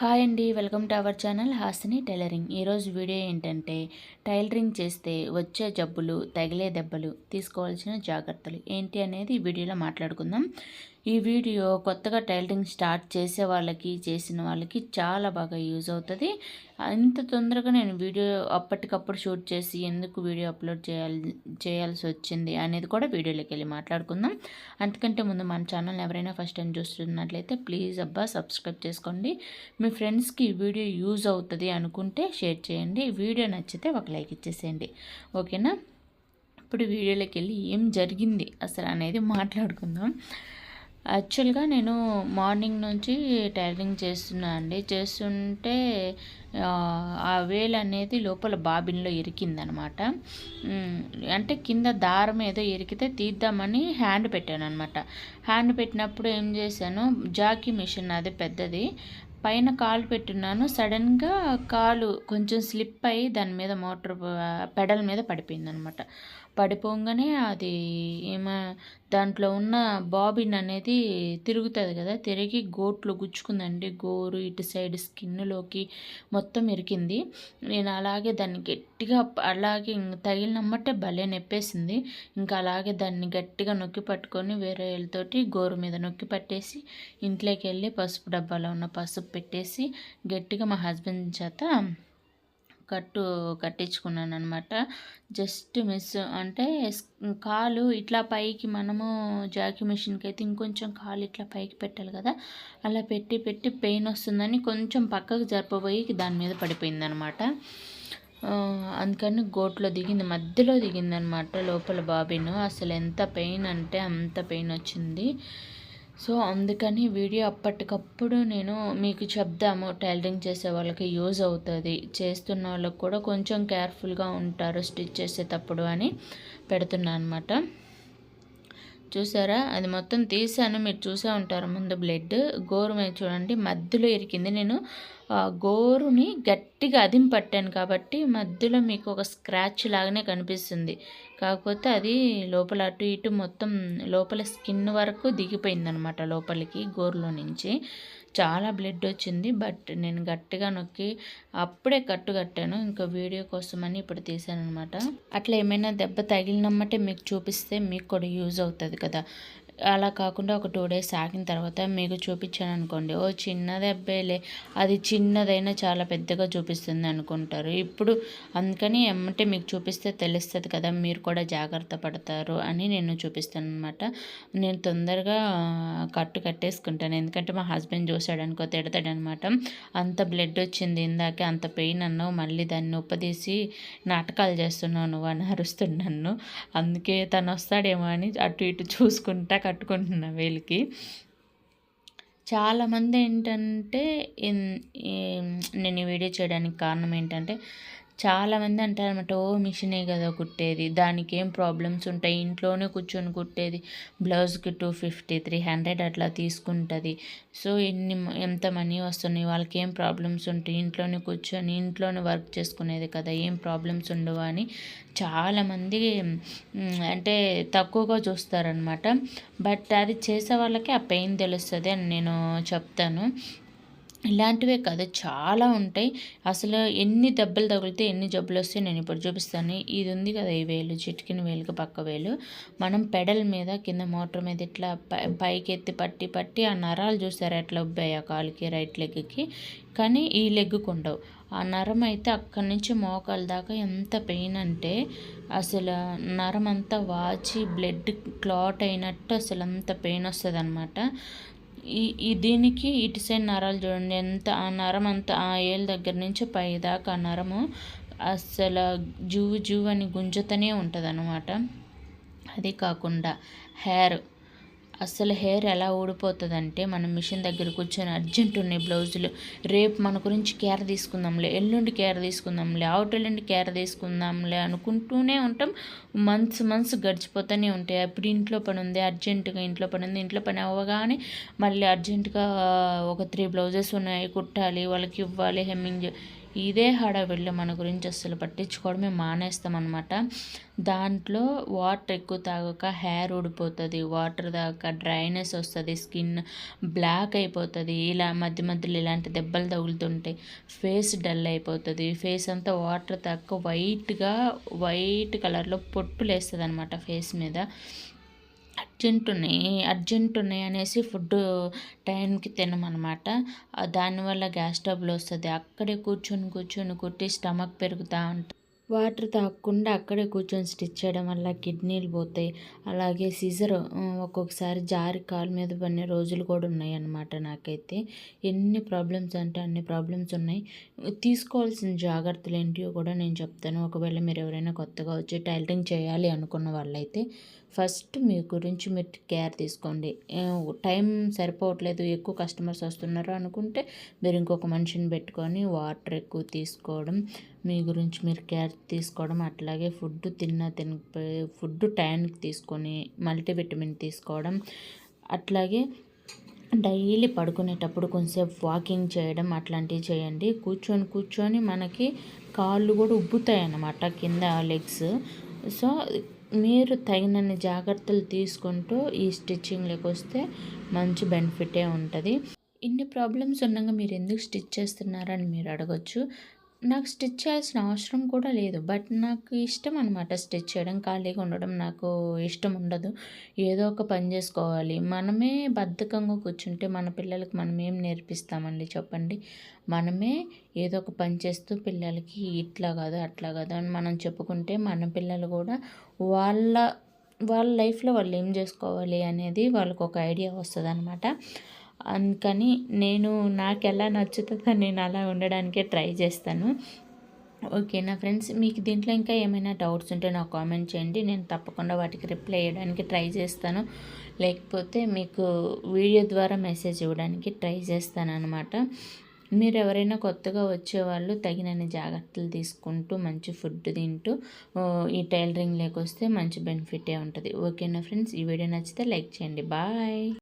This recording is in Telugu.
హాయ్ అండి welcome to our channel Hasini tailoring. ఈరోజు వీడియో ఏంటంటే టైలరింగ్ చేస్తే వచ్చే జబ్బులు తగిలే దెబ్బలు తీసుకోవాల్సిన జాగ్రత్తలు ఏంటి అనేది వీడియోలో మాట్లాడుకుందాం. ఈ వీడియో కొత్తగా టైలరింగ్ స్టార్ట్ చేసే వాళ్ళకి చేసిన వాళ్ళకి చాలా బాగా యూజ్ అవుతుంది. అంత తొందరగా నేను వీడియో అప్పటికప్పుడు షూట్ చేసి ఎందుకు వీడియో అప్లోడ్ చేయాలి చేయాల్సి వచ్చింది అనేది కూడా వీడియోలోకి వెళ్ళి మాట్లాడుకుందాం. అంతకంటే ముందు మన ఛానల్ ఎవరైనా ఫస్ట్ టైం చూస్తున్నట్లయితే ప్లీజ్ అబ్బా సబ్స్క్రైబ్ చేసుకోండి. మీ ఫ్రెండ్స్కి ఈ వీడియో యూజ్ అవుతుంది అనుకుంటే షేర్ చేయండి. వీడియో నచ్చితే ఒక లైక్ ఇచ్చేసేయండి. ఓకేనా? ఇప్పుడు వీడియోలోకి వెళ్ళి ఏం జరిగింది అసలు అనేది మాట్లాడుకుందాం. యాక్చువల్గా నేను మార్నింగ్ నుంచి టైలరింగ్ చేస్తున్నా అండి. చేస్తుంటే ఆ వేల్ అనేది లోపల బాబిన్లో ఇరికిందనమాట. అంటే కింద దారం ఏదో ఇరికితే తీద్దామని హ్యాండ్ పెట్టాను అనమాట హ్యాండ్ పెట్టినప్పుడు ఏం చేశాను జాకీ మిషన్ అది పెద్దది. పైన కాలు పెట్టున్నాను. సడన్గా కాలు కొంచెం స్లిప్ అయ్యి దాని మీద మోటార్ పెడల్ మీద పడిపోయింది అనమాట పడిపోగానే అది ఏమ దాంట్లో ఉన్న బాబిన్ అనేది తిరుగుతుంది కదా తిరిగి గోట్లు గుచ్చుకుందండి. గోరు ఇటు సైడ్ స్కిన్లోకి మొత్తం ఇరికింది. నేను అలాగే దాన్ని గట్టిగా అలాగే తగిలినమ్మటే భలే నొప్పేసింది. ఇంకా అలాగే దాన్ని గట్టిగా నొక్కి పట్టుకొని వేరే వాళ్ళతోటి గోరు మీద నొక్కి పట్టేసి ఇంట్లోకి వెళ్ళి పసుపు డబ్బాలో ఉన్న పసుపు పెట్టేసి గట్టిగా మా హస్బెండ్ చేత కట్టు కట్టించుకున్నాను అనమాట జస్ట్ మిస్ అంటే కాలు ఇట్లా పైకి మనము జాకీ మిషన్కి అయితే ఇంకొంచెం కాలు ఇట్లా పైకి పెట్టాలి కదా అలా పెట్టి పెట్టి పెయిన్ వస్తుందని కొంచెం పక్కకు జరపబోయి దాని మీద పడిపోయిందనమాట అందుకని గోట్లో దిగింది మధ్యలో దిగిందనమాట లోపల బాబిను. అసలు ఎంత పెయిన్ అంటే అంత పెయిన్ వచ్చింది. సో అందుకని వీడియో అప్పటికప్పుడు నేను మీకు చెప్దాము. టైలరింగ్ చేసే వాళ్ళకి యూజ్ అవుతుంది. చేస్తున్న వాళ్ళకి కూడా కొంచెం కేర్ఫుల్గా ఉంటారు స్టిచ్ చేసేటప్పుడు అని పెడుతున్నాను అనమాట చూసారా? అది మొత్తం తీసాను మీరు చూసే ఉంటారు. ముందు బ్లడ్ గోరు చూడండి. మధ్యలో ఇరికింది. నేను గోరుని గట్టిగా అదిం పట్టాను కాబట్టి మధ్యలో మీకు ఒక స్క్రాచ్ లాగానే కనిపిస్తుంది. కాకపోతే అది లోపల అటు ఇటు మొత్తం లోపల స్కిన్ వరకు దిగిపోయిందనమాట లోపలికి గోరులో నుంచి. చాలా బ్లడ్ వచ్చింది బట్ నేను గట్టిగా నొక్కి అప్పుడే కట్టు కట్టాను. ఇంకా వీడియో కోసమని ఇప్పుడు తీసాను అనమాట అట్లా ఏమైనా దెబ్బ తగిలినమ్మటే మీకు చూపిస్తే మీకు కూడా యూజ్ అవుతుంది కదా. అలా కాకుండా ఒక టూ డేస్ ఆగిన తర్వాత మీకు చూపించాను అనుకోండి. ఓ చిన్నది అబ్బాయిలే అది చిన్నదైనా చాలా పెద్దగా చూపిస్తుంది అనుకుంటారు. ఇప్పుడు అందుకని ఎమ్మంటే మీకు చూపిస్తే తెలుస్తుంది కదా మీరు కూడా జాగ్రత్త పడతారు అని నేను చూపిస్తాను అనమాట నేను తొందరగా కట్టు కట్టేసుకుంటాను. ఎందుకంటే మా హస్బెండ్ చూసాడు అనుకో తిడతాడనమాట అంత బ్లడ్ వచ్చింది ఇందాకే అంత పెయిన్ అన్నావు మళ్ళీ దాన్ని ఉపదీసి నాటకాలు చేస్తున్నావు నువ్వు అని అరుస్తున్నాను అందుకే తను వస్తాడేమో అని అటు ఇటు చూసుకుంటా కట్టుకుంటున్నా వేలికి. చాలామంది ఏంటంటే నేను ఈ వీడియో చేయడానికి కారణం ఏంటంటే చాలామంది అంటారనమాట ఓ మిషనే కదా కుట్టేది దానికి ఏం ప్రాబ్లమ్స్ ఉంటాయి ఇంట్లోనే కూర్చొని కుట్టేది బ్లౌజ్కి టూ ఫిఫ్టీ త్రీ హండ్రెడ్ అట్లా తీసుకుంటుంది. సో ఎన్ని ఎంత మనీ వస్తున్నాయి వాళ్ళకి ఏం ప్రాబ్లమ్స్ ఉంటాయి ఇంట్లోనే కూర్చొని ఇంట్లోనే వర్క్ చేసుకునేది కదా ఏం ప్రాబ్లమ్స్ ఉండవు అని చాలామంది అంటే తక్కువగా చూస్తారనమాట బట్ అది చేసే వాళ్ళకి ఆ పెయిన్ తెలుస్తుంది అని నేను చెప్తాను. ఇలాంటివే కాదు చాలా ఉంటాయి. అసలు ఎన్ని దెబ్బలు తగిలితే ఎన్ని జబ్బులు వస్తాయి నేను ఇప్పుడు చూపిస్తాను. ఇది ఉంది కదా ఈ వేలు చిటికిన వేలుకి పక్క వేలు. మనం పెడల్ మీద కింద మోటార్ మీద ఇట్లా పైకి ఎత్తి పట్టి పట్టి ఆ నరాలు చూసారు ఎట్లా ఉబ్బాయి ఆ కాలుకి రైట్ లెగ్కి? కానీ ఈ లెగ్గుకు ఉండవు. ఆ నరం అయితే అక్కడి నుంచి మోకాల దాకా ఎంత పెయిన్ అంటే అసలు నరం అంతా వాచి బ్లడ్ క్లాట్ అయినట్టు అసలు అంత పెయిన్ వస్తుంది అనమాట ఈ ఈ దీనికి ఇటు సైడ్ నరాలు చూడండి. ఎంత ఆ నరం అంత ఆ ఏళ్ళ దగ్గర నుంచి పై దాకా ఆ నరము అస్సలు జువ్వు జువ్వు అని గుంజుతూనే ఉంటుంది అనమాట అది కాకుండా హెయిర్ అస్సలు హెయిర్ ఎలా ఊడిపోతుందంటే మనం మిషన్ దగ్గర కూర్చొని అర్జెంట్ ఉన్నాయి బ్లౌజులు. రేపు మన గురించి కేర్ తీసుకుందాంలే ఎల్లుండి కేర్ తీసుకుందాంలే ఎల్లుండి కేర్ తీసుకుందాంలే అనుకుంటూనే ఉంటాం. మంత్స్ మంత్స్ గడిచిపోతూనే ఉంటాయి. అప్పుడు ఇంట్లో పని ఉంది అర్జెంటుగా ఇంట్లో పని ఉంది. ఇంట్లో పని అవ్వగానే మళ్ళీ అర్జెంటుగా ఒక త్రీ బ్లౌజెస్ ఉన్నాయి కుట్టాలి వాళ్ళకి ఇవ్వాలి హెమ్మింగ్ ఇదే హడావిడిలో మన గురించి అస్సలు పట్టించుకోవడమే మానేస్తామన్నమాట. దాంట్లో వాటర్ ఎక్కువ తాగక హెయిర్ ఊడిపోతుంది వాటర్ తాగక డ్రైనెస్ వస్తుంది స్కిన్ బ్లాక్ అయిపోతుంది ఇలా మధ్య మధ్యలో ఇలాంటి దెబ్బలు తగులుతుంటాయి ఫేస్ డల్ అయిపోతుంది. ఫేస్ అంతా వాటర్ తాగక వైట్గా వైట్ కలర్లో పొట్టులు వేస్తుంది అనమాట ఫేస్ మీద. అర్జెంట్ ఉన్నాయి అర్జెంట్ ఉన్నాయి అనేసి ఫుడ్ టైంకి తినమనమాట. దానివల్ల గ్యాస్ ట్రబుల్ వస్తుంది. అక్కడే కూర్చొని కూర్చొని కుట్టి స్టమక్ పెరుగుతూ ఉంటుంది. వాటర్ తాగకుండా అక్కడే కూర్చొని స్టిచ్ చేయడం వల్ల కిడ్నీలు పోతాయి. అలాగే సిజర్ ఒక్కొక్కసారి జారి కాలు మీద పడిన రోజులు కూడా ఉన్నాయి అన్నమాట నాకైతే. ఎన్ని ప్రాబ్లమ్స్ అంటే అన్ని ప్రాబ్లమ్స్ ఉన్నాయి. తీసుకోవాల్సిన జాగ్రత్తలు ఏంటియో కూడా నేను చెప్తాను. ఒకవేళ మీరు ఎవరైనా కొత్తగా వచ్చి టైలరింగ్ చేయాలి అనుకున్న వాళ్ళైతే ఫస్ట్ మీ గురించి మీరు కేర్ తీసుకోండి. టైం సరిపోవట్లేదు ఎక్కువ కస్టమర్స్ వస్తున్నారు అనుకుంటే మీరు ఇంకొక మనిషిని పెట్టుకొని వాటర్ ఎక్కువ తీసుకోవడం మీ గురించి మీరు కేర్ తీసుకోవడం అట్లాగే ఫుడ్ తిన్న తినకపోయి ఫుడ్ టైంకి తీసుకొని మల్టీవిటమిన్ తీసుకోవడం అట్లాగే డైలీ పడుకునేటప్పుడు కొంచెంసేపు వాకింగ్ చేయడం అట్లాంటివి చేయండి. కూర్చొని కూర్చొని మనకి కాళ్ళు కూడా ఉబ్బుతాయి అన్నమాట కింద లెగ్స్ సో మీరు తగినన్ని జాగ్రత్తలు తీసుకుంటూ ఈ స్టిచ్చింగ్లోకి వస్తే మంచి బెనిఫిటే ఉంటుంది. ఇన్ని ప్రాబ్లమ్స్ ఉండగా మీరు ఎందుకు స్టిచ్ చేస్తున్నారని మీరు అడగచ్చు. నాకు స్టిచ్ చేయాల్సిన అవసరం కూడా లేదు. బట్ నాకు ఇష్టం అనమాట స్టిచ్ చేయడం. ఖాళీగా ఉండడం నాకు ఇష్టం ఉండదు. ఏదో ఒక పని చేసుకోవాలి. మనమే బద్ధకంగా కూర్చుంటే మన పిల్లలకి మనం ఏం నేర్పిస్తామండి చెప్పండి? మనమే ఏదో ఒక పని చేస్తూ పిల్లలకి ఇట్లా కాదు అట్లా కాదు అని మనం చెప్పుకుంటే మన పిల్లలు కూడా వాళ్ళ వాళ్ళ లైఫ్లో వాళ్ళు ఏం చేసుకోవాలి అనేది వాళ్ళకు ఒక ఐడియా వస్తుంది అనమాట అందుకని నేను నాకు ఎలా నచ్చుతుందో నేను అలా ఉండడానికే ట్రై చేస్తాను. ఓకేనా ఫ్రెండ్స్ మీకు దీంట్లో ఇంకా ఏమైనా డౌట్స్ ఉంటే నాకు కామెంట్ చేయండి. నేను తప్పకుండా వాటికి రిప్లై చేయడానికి ట్రై చేస్తాను. లేకపోతే మీకు వీడియో ద్వారా మెసేజ్ ఇవ్వడానికి ట్రై చేస్తాను అనమాట మీరు ఎవరైనా కొత్తగా వచ్చేవాళ్ళు తగినన్ని జాగ్రత్తలు తీసుకుంటూ మంచి ఫుడ్ తింటూ ఈ టైలరింగ్ లేకొస్తే మంచి బెనిఫిటే ఉంటుంది. ఓకేనా ఫ్రెండ్స్ ఈ వీడియో నచ్చితే లైక్ చేయండి. బాయ్!